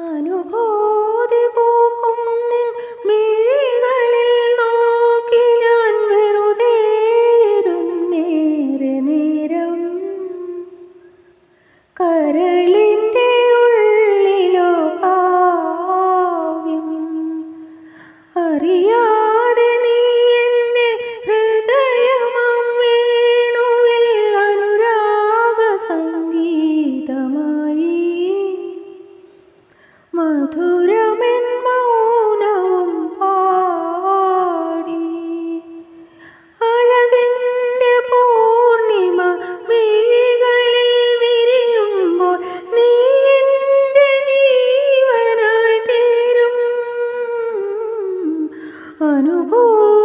അനുഭൂതി പൂക്കും നിൻ മിഴികളിൽ നോക്കി ഞാൻ വെറുതെ നേരെ നേരം. കരളിന്റെ ഉള്ളിലോ കാവ്യം അറിയാതെ മധുരമെൻ മൗനവും പാടി. അഴകിന്റെ പൂർണിമ വിഴികളിൽ വിരിയുമ്പോൾ നീ എന്റെ ജീവനായി തീരും. അനുഭവം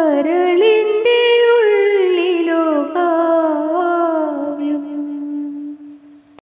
കരളിന്റെ